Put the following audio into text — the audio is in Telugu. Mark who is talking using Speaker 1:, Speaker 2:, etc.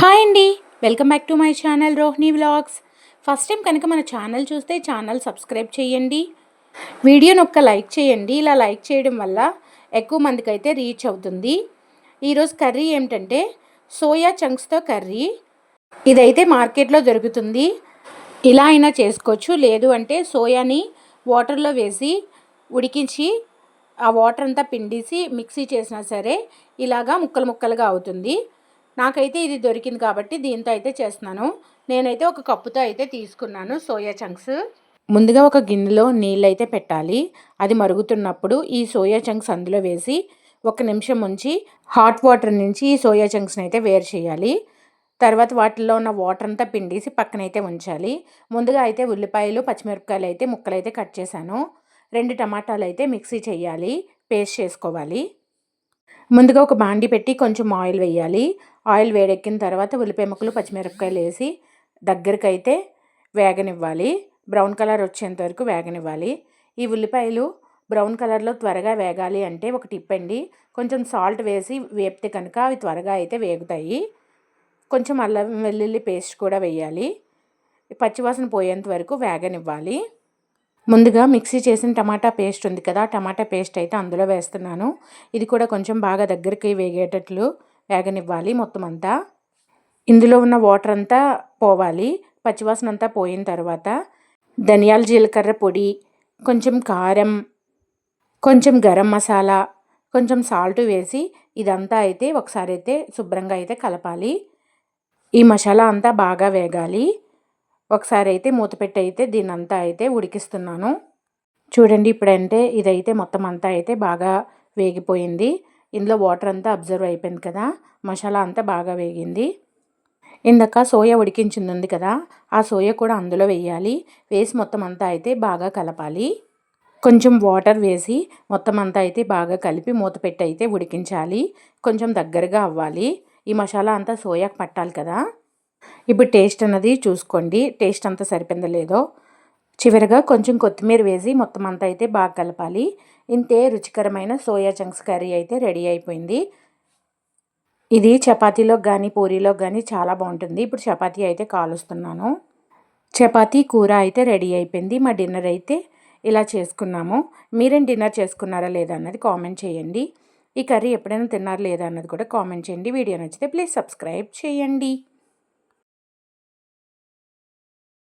Speaker 1: హాయ్ అండి. Welcome back to my channel Rohini vlogs. First time కనుక మన ఛానల్ చూస్తే ఛానల్ సబ్స్క్రైబ్ చేయండి. వీడియోని ఒక్క లైక్ చేయండి. ఇలా లైక్ చేయడం వల్ల ఎక్కువ మందికి అయితే రీచ్ అవుతుంది. ఈరోజు కర్రీ ఏమిటంటే సోయా చంక్స్తో కర్రీ. ఇదైతే మార్కెట్లో దొరుకుతుంది. ఇలా అయినా చేసుకోవచ్చు. లేదు అంటే సోయాని వాటర్లో వేసి ఉడికించి ఆ వాటర్ అంతా పిండేసి మిక్సీ చేసినా సరే ఇలాగా ముక్కలు ముక్కలుగా అవుతుంది. నాకైతే ఇది దొరికింది కాబట్టి దీంతో అయితే చేస్తున్నాను. నేనైతే ఒక కప్పుతో అయితే తీసుకున్నాను సోయా చంక్స్. ముందుగా ఒక గిన్నెలో నీళ్ళు అయితే పెట్టాలి. అది మరుగుతున్నప్పుడు ఈ సోయా చంక్స్ అందులో వేసి ఒక నిమిషం ఉంచి హాట్ వాటర్ నుంచి ఈ సోయా చంక్స్ని అయితే వేరు చేయాలి. తర్వాత వాటిల్లో ఉన్న వాటర్ అంతా పిండేసి పక్కనైతే ఉంచాలి. ముందుగా అయితే ఉల్లిపాయలు పచ్చిమిరపకాయలు అయితే ముక్కలు అయితే కట్ చేశాను. రెండు టమాటాలు అయితే మిక్సీ చేయాలి పేస్ట్ చేసుకోవాలి. ముందుగా ఒక బాండి పెట్టి కొంచెం ఆయిల్ వేయాలి. ఆయిల్ వేడెక్కిన తర్వాత ఉల్లిపాయ ముక్కలు పచ్చిమిరపకాయలు వేసి దగ్గరకైతే వేగనివ్వాలి. బ్రౌన్ కలర్ వచ్చేంత వరకు వేగనివ్వాలి. ఈ ఉల్లిపాయలు బ్రౌన్ కలర్లో త్వరగా వేగాలి అంటే ఒక టిప్ అండి. కొంచెం సాల్ట్ వేసి వేపితే కనుక అవి త్వరగా అయితే వేగుతాయి. కొంచెం అల్లం వెల్లుల్లి పేస్ట్ కూడా వేయాలి. పచ్చివాసన పోయేంత వరకు వేగనివ్వాలి. ముందుగా మిక్సీ చేసిన టమాటా పేస్ట్ ఉంది కదా టమాటా పేస్ట్ అయితే అందులో వేస్తున్నాను. ఇది కూడా కొంచెం బాగా దగ్గరికి వేగేటట్లు వేగనివ్వాలి మొత్తం అంతా. ఇందులో ఉన్న వాటర్ అంతా పోవాలి పచ్చివాసన అంతా పోయిన తర్వాత ధనియాల జీలకర్ర పొడి కొంచెం కారం కొంచెం గరం మసాలా కొంచెం సాల్ట్ వేసి ఇదంతా అయితే ఒకసారి అయితే శుభ్రంగా అయితే కలపాలి. ఈ మసాలా అంతా బాగా వేగాలి. ఒకసారి అయితే మూత పెట్టి అయితే దీని అంతా అయితే ఉడికిస్తున్నాను. చూడండి ఇప్పుడంటే ఇదైతే మొత్తం అంతా అయితే బాగా వేగిపోయింది. ఇందులో వాటర్ అంతా అబ్జర్వ్ అయిపోయింది కదా మసాలా అంతా బాగా వేగింది. ఇందాక సోయా ఉడికించింది ఉంది కదా ఆ సోయా కూడా అందులో వేయాలి. వేసి మొత్తం అంతా అయితే బాగా కలపాలి. కొంచెం వాటర్ వేసి మొత్తం అంతా అయితే బాగా కలిపి మూత పెట్టి అయితే ఉడికించాలి. కొంచెం దగ్గరగా అవ్వాలి. ఈ మసాలా అంతా సోయాకు పట్టాలి కదా. ఇప్పుడు టేస్ట్ అన్నది చూసుకోండి. టేస్ట్ అంతా సరిపోయిందో లేదో. చివరిగా కొంచెం కొత్తిమీర వేసి మొత్తం అంతా అయితే బాగా కలపాలి. ఇంతే రుచికరమైన సోయా చంక్స్ కర్రీ అయితే రెడీ అయిపోయింది. ఇది చపాతీలోకి కానీ పూరీలోకి కానీ చాలా బాగుంటుంది. ఇప్పుడు చపాతీ అయితే కాలుస్తున్నాను. చపాతీ కూర అయితే రెడీ అయిపోయింది. మా డిన్నర్ అయితే ఇలా చేసుకున్నాము. మీరేం డిన్నర్ చేసుకున్నారా లేదా అన్నది కామెంట్ చేయండి. ఈ కర్రీ ఎప్పుడైనా తిన్నారా లేదా అన్నది కూడా కామెంట్ చేయండి. వీడియో నచ్చితే ప్లీజ్ సబ్స్క్రైబ్ చేయండి.